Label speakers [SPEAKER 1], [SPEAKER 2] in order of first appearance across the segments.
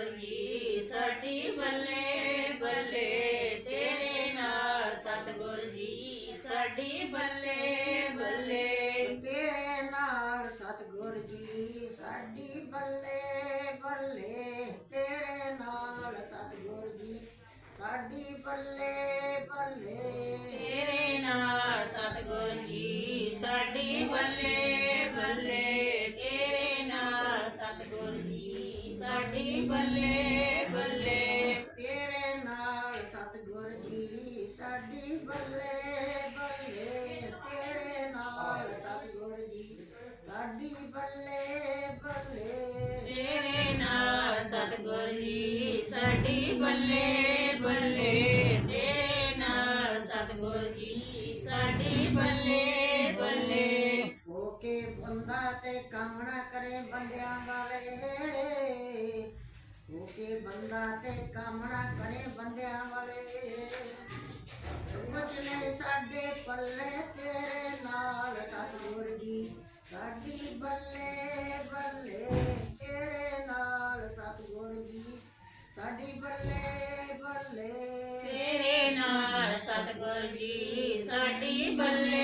[SPEAKER 1] ਸਤਿਗੁਰ ਜੀ ਸਾਡੀ ਬੱਲੇ ਬੱਲੇ ਤੇਰੇ ਨਾਲ ਸਤਿਗੁਰ ਜੀ, ਸਾਡੀ ਬੱਲੇ ਬੱਲੇ
[SPEAKER 2] ਤੇਰੇ ਨਾਲ ਸਤਿਗੁਰ ਜੀ, ਸਾਡੀ ਬੱਲੇ ਬੱਲੇ ਤੇਰੇ ਨਾਲ ਸਤਿਗੁਰ ਜੀ, ਸਾਡੀ ਬੱਲੇ ਬੱਲੇ
[SPEAKER 1] ਬੱਲੇ ਬੱਲੇ ਤੇਰੇ ਨਾਲ ਸਤਿਗੁਰ ਜੀ ਸਾਡੀ ਬੱਲੇ ਬੱਲੇ
[SPEAKER 2] ਤੇਰੇ ਨਾਲ ਸਤਿਗੁਰ ਜੀ ਸਾਡੀ ਬੱਲੇ ਬੱਲੇ। ਤੇਰੇ ਨਾਲ ਸਤਿਗੁਰ ਜੀ ਸਾਡੀ ਬੱਲੇ ਬੱਲੇ
[SPEAKER 1] ਤੇਰੇ ਨਾਲ ਸਤਿਗੁਰ ਜੀ ਸਾਡੀ ਬੱਲੇ ਬੱਲੇ।
[SPEAKER 2] ਹੋ ਕੇ ਬੰਦਾ ਤੇ ਕੰਮ ਨਾ ਕਰੇ ਬੰਦਿਆਂ ਵਾਲੇ। ਹੋ ਕੇ ਬੰਦਾ ਤੇ ਕੰਮ ਨਾ ਕਰੇ ਬੰਦਿਆਂ ਵਾਲੇ। ਕੁਛ ਸਾਡੇ ਪੱਲੇ ਤੇਰੇ ਨਾਲ, ਸਤਿਗੁਰ ਜੀ। ਸਾਡੀ ਬੱਲੇ ਬੱਲੇ ਤੇਰੇ ਨਾਲ, ਸਤਿਗੁਰ ਜੀ। ਸਾਡੀ ਬੱਲੇ ਬੱਲੇ
[SPEAKER 1] ਤੇਰੇ ਨਾਲ, ਸਤਿਗੁਰ ਜੀ। ਸਾਡੀ ਬੱਲੇ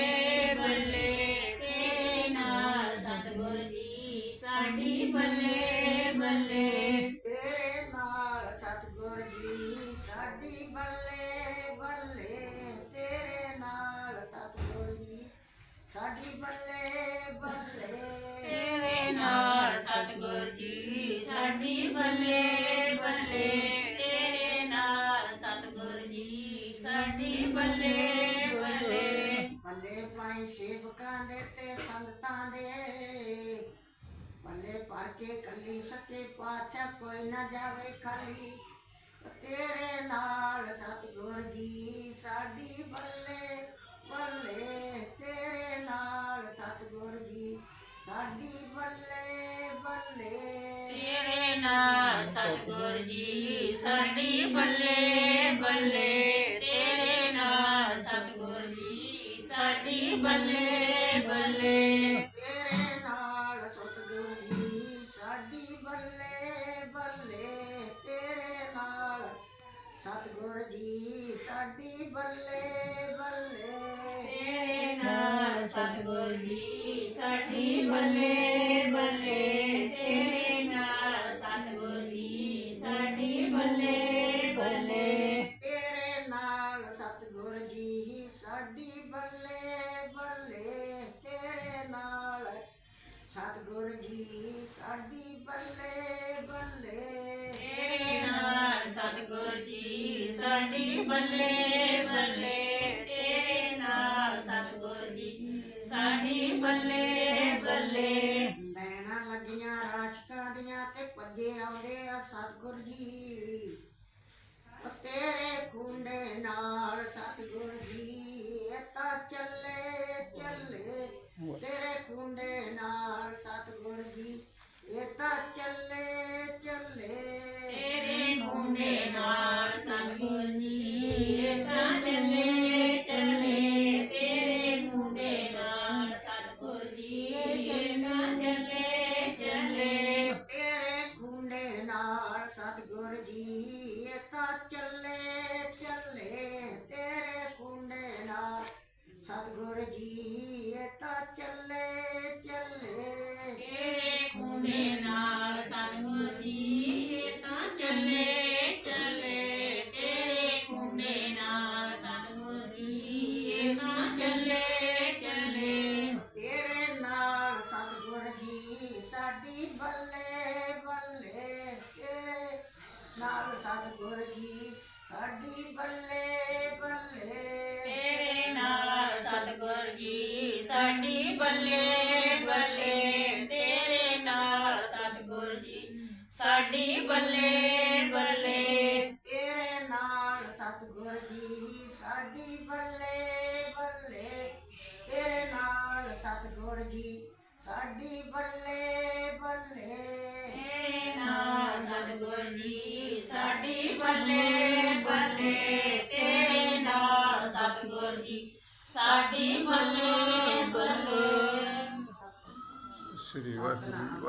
[SPEAKER 1] ਸਾਡੀ ਬੱਲੇ ਬੱਲੇ
[SPEAKER 2] ਤੇਰੇ ਨਾਲ ਸਤਿਗੁਰ ਜੀ। ਸਾਡੀ ਬੱਲੇ ਬੱਲੇ ਤੇਰੇ ਨਾਲ ਸਤਿਗੁਰ ਜੀ ਸਾਡੀ ਬੱਲੇ ਬੱਲੇ
[SPEAKER 1] ਤੇਰੇ ਨਾਲ ਸਤਿਗੁਰ ਜੀ ਸਾਡੀ ਬੱਲੇ ਬੱਲੇ।
[SPEAKER 2] ਪੱਲੇ ਪਾਈ ਸੇਵਕਾਂ ਦੇ ਤੇ ਸੰਗਤਾਂ ਦੇ। ਪੱਲੇ ਭਰ ਕੇ ਕੱਲੀ ਸੱਚੇ ਪਾਤਸ਼ਾਹ ਕੋਈ ਨਾ ਜਾਵੇ ਖਾਲੀ। ਤੇਰੇ ਨਾਲ ਸਤਿਗੁਰ ਜੀ ਸਾਡੀ ਬੱਲੇ ਬੱਲੇ। ਤੇਰੇ ਨਾਲ ਸਤਿਗੁਰ ਜੀ ਸਾਡੀ ਬੱਲੇ ਬੱਲੇ।
[SPEAKER 1] ਤੇਰੇ ਨਾਲ ਸਤਿਗੁਰ ਜੀ ਸਾਡੀ ਬੱਲੇ ਬੱਲੇ। ਤੇਰੇ ਨਾਲ ਸਤਿਗੁਰ ਜੀ ਸਾਡੀ ਬੱਲੇ। ਬੱਲੇ
[SPEAKER 2] ਸਤਿਗੁਰ ਜੀ ਸਾਡੀ ਬੱਲੇ ਬੱਲੇ। ਤੇਰੇ ਨਾਲ ਸਤਿਗੁਰ ਜੀ ਸਾਡੀ ਬੱਲੇ ਬੱਲੇ।
[SPEAKER 1] ਤੇਰੇ ਨਾਲ ਸਤਿਗੁਰ ਜੀ ਸਾਡੀ ਬੱਲੇ ਬੱਲੇ। ਤੇਰੇ ਨਾਲ ਸਤਿਗੁਰ ਜੀ ਸਾਡੀ ਬੱਲੇ ਬੱਲੇ।
[SPEAKER 2] ਤੇਰੇ ਨਾਲ ਸਤਿਗੁਰ ਜੀ ਸਾਡੀ ਬੱਲੇ ਬੱਲੇ। ਬੱਲੇ ਬੱਲੇ
[SPEAKER 1] ਤੇਰੇ ਨਾਲ ਸਤਿਗੁਰ ਜੀ। ਸਾਡੀ ਬੱਲੇ ਬੱਲੇ।
[SPEAKER 2] ਲੈਣਾ ਲੱਗੀਆਂ ਰਾਸ਼ਕਾਂ ਦੀਆਂ ਤੇ ਭੱਜੇ ਆਉਂਦੇ ਆ ਸਤਿਗੁਰ ਜੀ। ਉਹ ਤੇਰੇ ਕੁੰਡੇ ਨਾਲ ਸਤਿਗੁਰ ਜੀ। ਇਹ ਤਾਂ ਚੱਲੇ ਚੱਲੇ। ਤੇਰੇ ਕੁੰਡੇ ਨਾਲ ਸਤਿਗੁਰ ਜੀ ਤਾਂ ਚੱਲੇ ਚੱਲੇ
[SPEAKER 1] ਤੇਰੇ
[SPEAKER 2] ਕੁੰਡੇ ਨਾਲ। ਸਤਿਗੁਰ ਜੀ ਇਹ ਤਾਂ ਚੱਲੇ ਚੱਲੇ ਤੇਰੇ
[SPEAKER 1] ਖੁੰਡੇ ਨਾਲ। ਸਤਿਗੁਰ ਜੀ ਤਾਂ ਚੱਲੇ ਚੱਲੇ ਤੇਰੇ ਖੁੰਡੇ ਨਾਲ। ਸਤਿਗੁਰ ਜੀ ਤਾਂ ਚੱਲੇ ਚੱਲੇ
[SPEAKER 2] ਤੇਰੇ ਨਾਲ। ਸਤਿਗੁਰ ਜੀ ਸਾਡੀ ਬੱਲੇ ਬੱਲੇ ਨਾਲ ਸਤਿਗੁਰ ਜੀ ਸਾਡੀ ਬੱਲੇ ਬੱਲੇ।
[SPEAKER 1] ਤੇਰੇ ਨਾਲ ਸਤਿਗੁਰ ਜੀ ਸਾਡੀ ਬੱਲੇ ਬੱਲੇ। ਤੇਰੇ ਨਾਲ ਸਤਿਗੁਰ ਜੀ ਸਾਡੀ ਬੱਲੇ ਬੱਲੇ।
[SPEAKER 2] ਤੇਰੇ ਨਾਲ ਸਤਿਗੁਰ ਜੀ ਸਾਡੀ ਬੱਲੇ ਬੱਲੇ। ਤੇਰੇ ਨਾਲ ਸਤਿਗੁਰ ਜੀ ਸਾਡੀ ਬੱਲੇ ਬੱਲੇ।
[SPEAKER 1] ਸਾਡੀ ਬੱਲੇ ਬੱਲੇ ਤੇਰੇ ਨਾਲ ਸਤਿਗੁਰ ਜੀ। ਸਾਡੀ ਬੱਲੇ ਬੱਲੇ।
[SPEAKER 3] ਸ੍ਰੀ ਵਾਹਿਗੁਰੂ